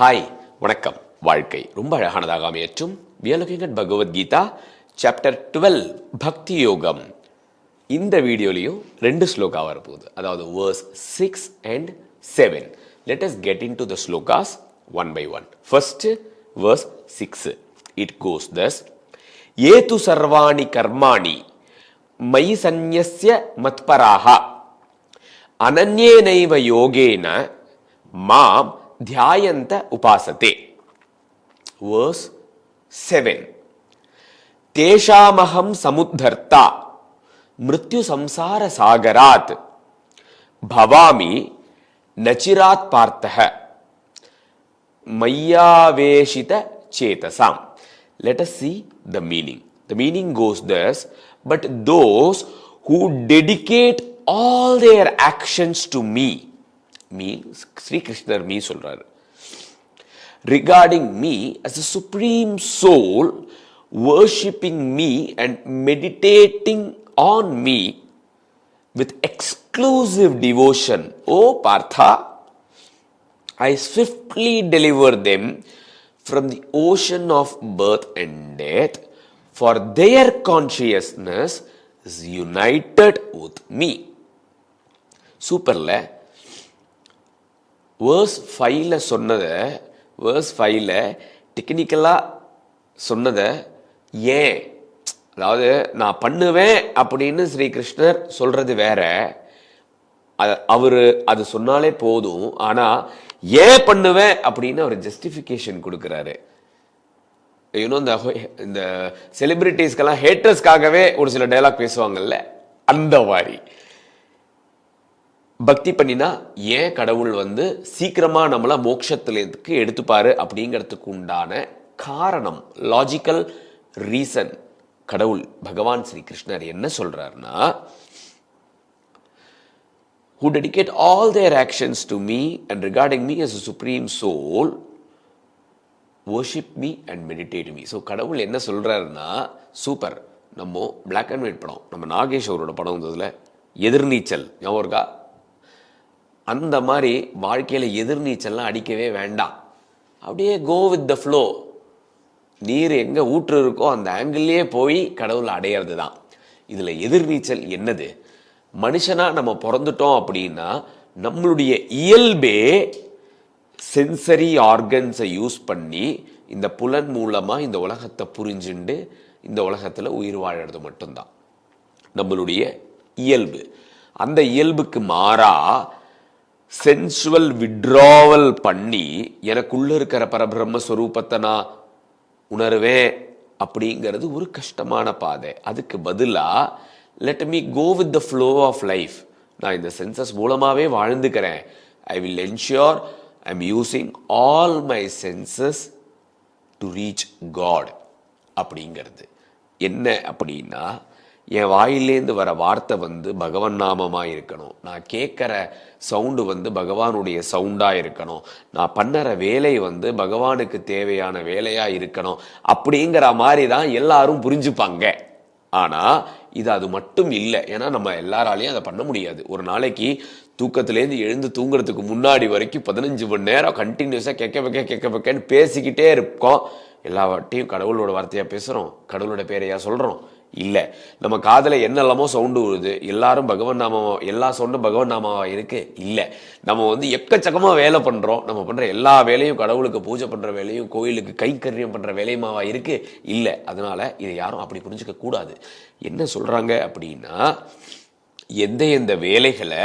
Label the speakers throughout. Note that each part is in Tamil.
Speaker 1: ஹாய் வணக்கம். வாழ்க்கை ரொம்ப அழகானதாக அமையற்றும் we are looking at Bhagavad Gita chapter twelve பக்தி யோகம். இந்த வீடியோலையும் ரெண்டு ஸ்லோகா வரப்போகுது. அதாவது verse six and seven let us get into the shlokas one by one first verse six it goes thus ஏது சர்வாணி கர்மாணி? மயி சந்நியஸ்ய மத்பராக அனன்யேனைவ யோகேன. மாம் ध्यायंत उपासते। वर्स सेवेन तेषामहं समुद्धर्ता। मृत्यु संसार सागरात भवामि नचिरात पार्थ। मय्यावेशित चेतसाम। Let us see the meaning the meaning goes this but those who dedicate all their actions to me means Sri கிருஷ்ணர் மீ சொல்றாரு regarding me as a supreme soul worshipping me and meditating on me with exclusive devotion o partha I swiftly deliver them from the ocean of birth and death, for their consciousness is united with me. சூப்பர்ல வேர்ஸ் ஃபைவ்ல சொன்னதை வேர்ஸ் ஃபைவ்ல டெக்னிக்கலாக சொன்னதை ஏன்? அதாவது நான் பண்ணுவேன் அப்படின்னு ஸ்ரீ கிருஷ்ணர் வேற. அவர் அது சொன்னாலே போதும். ஆனால் ஏன் பண்ணுவேன் அப்படின்னு அவர் ஜஸ்டிஃபிகேஷன் கொடுக்குறாரு. யூனோ இந்த ஹோ- இந்த செலிபிரிட்டிஸ்க்கெல்லாம் ஹேட்டர்ஸ்க்காகவே ஒரு சில டைலாக் பேசுவாங்கல்ல? அந்த மாதிரி. பக்தி பண்ணினா ஏன் கடவுள் வந்து சீக்கிரமாக நம்மளை மோட்சத்திற்கு எடுத்துப்பாரு அப்படிங்கிறதுக்கு உண்டான காரணம் லாஜிக்கல் ரீசன் கடவுள் பகவான் ஸ்ரீ கிருஷ்ணர் என்ன சொல்கிறாருன்னா who dedicate all their actions to me and regarding me as a supreme soul worship me and meditate me. So கடவுள் என்ன சொல்கிறாருன்னா சூப்பர் நம்ம பிளாக் அண்ட் ஒயிட் படம் நம்ம நாகேஷ் அவரோட படம் இருந்ததில் எதிர்நீச்சல் ஞாபகம் இருக்கா? அந்த மாதிரி வாழ்க்கையில் எதிர்நீச்சல்லாம் அடிக்கவே வேண்டாம். அப்படியே கோ வித் த ஃப்ளோ நீர் எங்கே ஊற்று இருக்கோ அந்த ஆங்கிள்லேயே போய் கடவுளை அடையிறது தான் இதில் எதிர்நீச்சல் என்னது? மனுஷனாக நம்ம பிறந்துட்டோம் அப்படின்னா நம்மளுடைய இயல்பே சென்சரி ஆர்கன்ஸை யூஸ் பண்ணி இந்த புலன் மூலமாக இந்த உலகத்தை புரிஞ்சுண்டு இந்த உலகத்தில் உயிர் வாழறது மட்டும்தான். நம்மளுடைய இயல்பு. அந்த இயல்புக்கு மாறாக சென்சுவல் விட்ராவல் பண்ணி எனக்குள்ள இருக்கிற பரபிரம்ம ஸ்வரூபத்தை நான் உணர்வேன் அப்படிங்கிறது ஒரு கஷ்டமான பாதை. அதுக்கு பதிலாக let me go with the flow of life நான் இந்த சென்சஸ் மூலமாகவே வாழ்ந்துக்கிறேன். I will ensure I am using all my senses to reach God அப்படிங்கிறது. என்ன அப்படின்னா என் வாயிலேருந்து வர வார்த்தை வந்து பகவன் நாமமாக இருக்கணும். நான் கேட்குற சவுண்டு வந்து பகவானுடைய சவுண்டாக இருக்கணும். நான் பண்ணுற வேலை வந்து பகவானுக்கு தேவையான வேலையாக இருக்கணும். அப்படிங்கிற மாதிரி தான் எல்லாரும் புரிஞ்சுப்பாங்க. ஆனால் இது அது மட்டும் இல்லை. ஏன்னா நம்ம எல்லாராலையும் அதை பண்ண முடியாது. ஒரு நாளைக்கு தூக்கத்துலேருந்து எழுந்து தூங்குறதுக்கு முன்னாடி வரைக்கும் பதினஞ்சு மணி நேரம் கண்டினியூஸாக கேட்க வைக்க கேட்க வைக்கன்னு பேசிக்கிட்டே இருக்கோம். எல்லா வாட்டியும் கடவுளோட வார்த்தையாக பேசுகிறோம் கடவுளோட பேரையாக சொல்கிறோம் இல்லை. நம்ம காதில் என்னெல்லாமோ சவுண்டு வருது எல்லாரும் பகவன் நாமாவோ எல்லா சவுண்டும் பகவன் நாமாவா இருக்கு? இல்லை. நம்ம வந்து எக்கச்சக்கமாக வேலை பண்ணுறோம் நம்ம பண்ணுற எல்லா வேலையும் கடவுளுக்கு பூஜை பண்ணுற வேலையும் கோயிலுக்கு கைக்கரியம் பண்ணுற வேலையுமாவா இருக்கு? இல்லை. அதனால இதை யாரும் அப்படி புரிஞ்சிக்க கூடாது. என்ன சொல்கிறாங்க அப்படின்னா எந்த எந்த வேலைகளை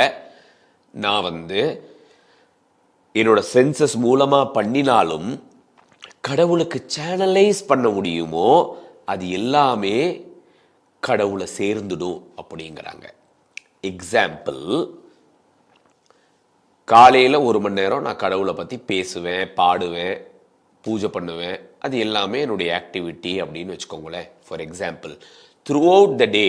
Speaker 1: நான் வந்து என்னோட சென்சஸ் மூலமாக பண்ணினாலும் கடவுளுக்கு சேனலைஸ் பண்ண முடியுமோ அது எல்லாமே கடவுளை சேர்ந்துடும் அப்படிங்கிறாங்க. எக்ஸாம்பிள் காலையில் ஒரு மணி நேரம் நான் கடவுளை பற்றி பேசுவேன் பாடுவேன் பூஜை பண்ணுவேன். அது எல்லாமே என்னுடைய ஆக்டிவிட்டி அப்படின்னு வச்சுக்கோங்களேன். For example throughout the day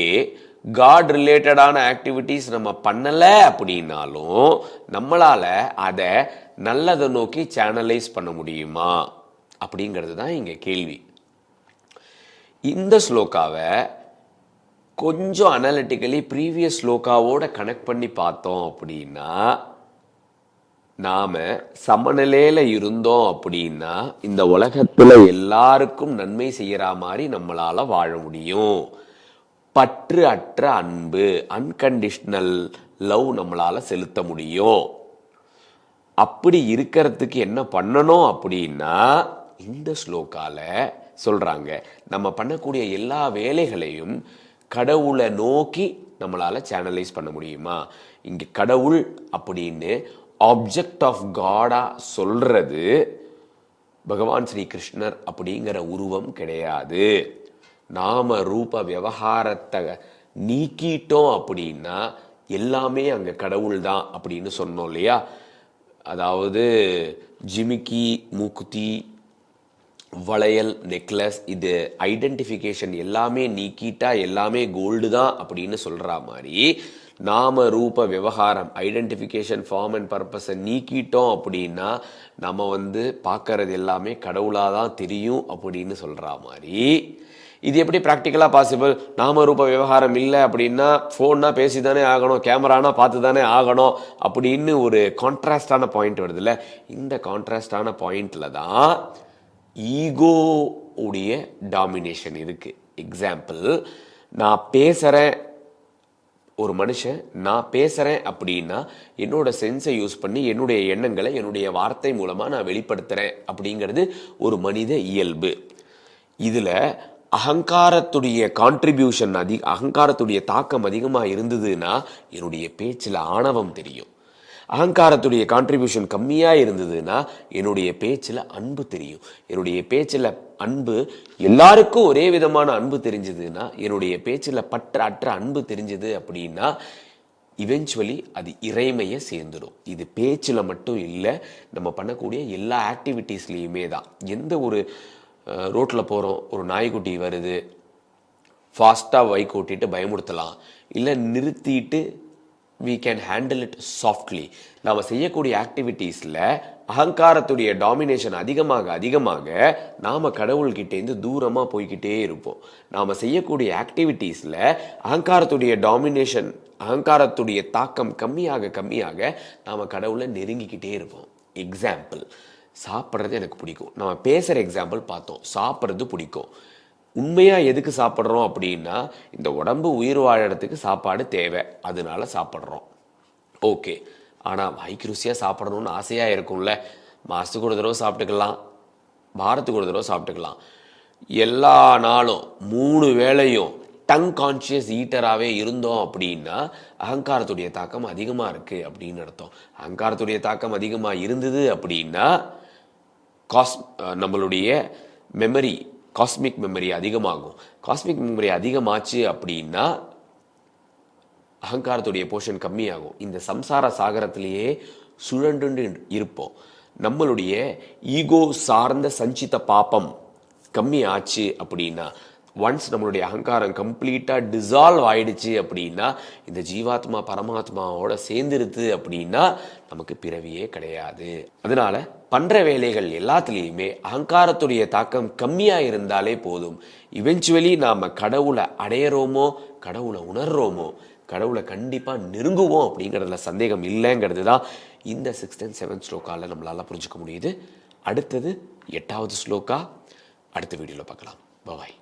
Speaker 1: God ரிலேட்டடான ஆக்டிவிட்டீஸ் நம்ம பண்ணலை அப்படின்னாலும் நம்மளால் அதை நல்லதை நோக்கி சேனலைஸ் பண்ண முடியுமா? அப்படிங்கிறது தான் இங்கே கேள்வி. இந்த ஸ்லோக்காவை கொஞ்சம் அனாலிட்டிக்கலி ப்ரீவியஸ் லோக்காவோட கனெக்ட் பண்ணி பார்த்தோம் அப்படின்னா நாம சமநிலையில இருந்தோம் அப்படின்னா இந்த உலகத்துல எல்லாருக்கும் நன்மை செய்யற மாதிரி நம்மளால வாழ முடியும். பற்று அற்ற அன்பு அன்கண்டிஷ்னல் லவ் நம்மளால செலுத்த முடியும். அப்படி இருக்கிறதுக்கு என்ன பண்ணணும் அப்படின்னா இந்த ஸ்லோக்கால சொல்றாங்க நம்ம பண்ணக்கூடிய எல்லா வேலைகளையும் கடவுளை நோக்கி நம்மளால் சேனலைஸ் பண்ண முடியுமா? இங்கே கடவுள் அப்படின்னு ஆப்ஜெக்ட் ஆஃப் காடாக சொல்கிறது பகவான் ஸ்ரீ கிருஷ்ணர் அப்படிங்கிற உருவம் கிடையாது. நாம ரூப விவகாரத்தை நீக்கிட்டோம் அப்படின்னா எல்லாமே அங்கே கடவுள் தான் அப்படின்னு சொன்னோம் இல்லையா? அதாவது ஜிமிக்கி மூக்குத்தி வளையல் நெக்லஸ் இது ஐடென்டிஃபிகேஷன் எல்லாமே நீக்கிட்டா எல்லாமே கோல்டு தான் அப்படின்னு சொல்கிற மாதிரி நாம ரூப விவகாரம் ஐடென்டிஃபிகேஷன் ஃபார்ம் அண்ட் பர்பஸை நீக்கிட்டோம் அப்படின்னா நம்ம வந்து பார்க்கறது எல்லாமே கடவுளாக தான் தெரியும் அப்படின்னு சொல்கிற மாதிரி. இது எப்படி ப்ராக்டிக்கலாக பாசிபிள் நாம ரூப விவகாரம் இல்லை அப்படின்னா ஃபோன்னா பேசி தானே ஆகணும் கேமரானா பார்த்து தானே ஆகணும் அப்படின்னு ஒரு கான்ட்ராஸ்டான பாயிண்ட் வருதுல்ல. இந்த கான்ட்ராஸ்டான பாயிண்டில் தான் ஈகோ உடைய டாமினேஷன் இருக்குது எக்ஸாம்பிள் நான் பேசுகிறேன் ஒரு மனுஷன் நான் பேசுகிறேன் அப்படின்னா என்னோட சென்ஸை யூஸ் பண்ணி என்னுடைய எண்ணங்களை என்னுடைய வார்த்தை மூலமாக நான் வெளிப்படுத்துகிறேன் அப்படிங்கிறது ஒரு மனித இயல்பு. இதில் அகங்காரத்துடைய கான்ட்ரிபியூஷன் அதிக அகங்காரத்துடைய தாக்கம் அதிகமாக இருந்ததுன்னா என்னுடைய பேச்சில் ஆணவம் தெரியும். அகங்காரத்துடைய கான்ட்ரிபியூஷன் கம்மியாக இருந்ததுன்னா என்னுடைய பேச்சில் அன்பு தெரியும். என்னுடைய பேச்சில் அன்பு எல்லாருக்கும் ஒரே விதமான அன்பு தெரிஞ்சதுன்னா என்னுடைய பேச்சில் பற்ற அற்ற அன்பு தெரிஞ்சது அப்படின்னா இவென்ச்சுவலி அது இறைமையை சேர்ந்துடும் இது பேச்சில் மட்டும் இல்லை நம்ம பண்ணக்கூடிய எல்லா ஆக்டிவிட்டீஸ்லேயுமே தான். எந்த ஒரு ரோட்டில் போகிறோம் ஒரு நாய்க்குட்டி வருது ஃபாஸ்ட்டாக வைக் ஓட்டிட்டு பயமுறுத்தலாம் இல்லை நிறுத்திட்டு we can handle it softly நாம் செய்யக்கூடிய ஆக்டிவிட்டீஸில் அகங்காரத்துடைய டாமினேஷன் அதிகமாக அதிகமாக நாம் கடவுள்கிட்டேருந்து தூரமாக போய்கிட்டே இருப்போம். நாம் செய்யக்கூடிய ஆக்டிவிட்டீஸில் அகங்காரத்துடைய டாமினேஷன் அகங்காரத்துடைய தாக்கம் கம்மியாக கம்மியாக நாம் கடவுளை நெருங்கிக்கிட்டே இருப்போம். எக்ஸாம்பிள் சாப்பிட்றது எனக்கு பிடிக்கும். நம்ம பேசுகிற எக்ஸாம்பிள் பார்த்தோம். சாப்பிட்றது பிடிக்கும். உண்மையாக எதுக்கு சாப்பிட்றோம் அப்படின்னா இந்த உடம்பு உயிர் வாழறதுக்கு சாப்பாடு தேவை. அதனால சாப்பிட்றோம். ஓகே. ஆனால் வாய்க்கு ருசியாக சாப்பிடணும்னு ஆசையாக இருக்கும்ல. மாதத்துக்கு ஒரு தடவை சாப்பிட்டுக்கலாம். வாரத்துக்கு ஒரு தடவை சாப்பிட்டுக்கலாம். எல்லா நாளும் மூணு வேளையும் டங் கான்ஷியஸ் ஈட்டராகவே இருந்தோம் அப்படின்னா அகங்காரத்துடைய தாக்கம் அதிகமாக இருக்குது அப்படின்னு அர்த்தம். அகங்காரத்துடைய தாக்கம் அதிகமாக இருந்தது அப்படின்னா காஸ் நம்மளுடைய மெமரி காஸ்மிக் மெமரி அதிகமாகும். காஸ்மிக் மெமரி அதிகமாச்சு அப்படின்னா அகங்காரத்துடைய போர்ஷன் கம்மியாகும். இந்த சம்சார சாகரத்திலேயே சுழண்டு இருப்போம். நம்மளுடைய ஈகோ சார்ந்த சஞ்சித பாப்பம் கம்மி ஆச்சு அப்படின்னா ஒன்ஸ் நம்மளுடைய அகங்காரம் கம்ப்ளீட்டாக டிசால்வ் ஆயிடுச்சு அப்படின்னா இந்த ஜீவாத்மா பரமாத்மாவோட சேர்ந்துருது அப்படின்னா நமக்கு பிறவியே கிடையாது. அதனால பண்ற வேலைகள் எல்லாத்துலேயுமே அகங்காரத்துடைய தாக்கம் கம்மியாக இருந்தாலே போதும். இவென்ச்சுவலி நாம் கடவுளை அடையிறோமோ கடவுளை உணர்றோமோ கடவுளை கண்டிப்பாக நெருங்குவோம் அப்படிங்கிறதுல சந்தேகம் இல்லைங்கிறது தான் இந்த சிக்ஸ்த் அண்ட் செவன்த் ஸ்லோக்காவில் நம்மளால் புரிஞ்சுக்க முடியுது. அடுத்தது எட்டாவது ஸ்லோக்கா அடுத்த வீடியோவில் பார்க்கலாம். பாய்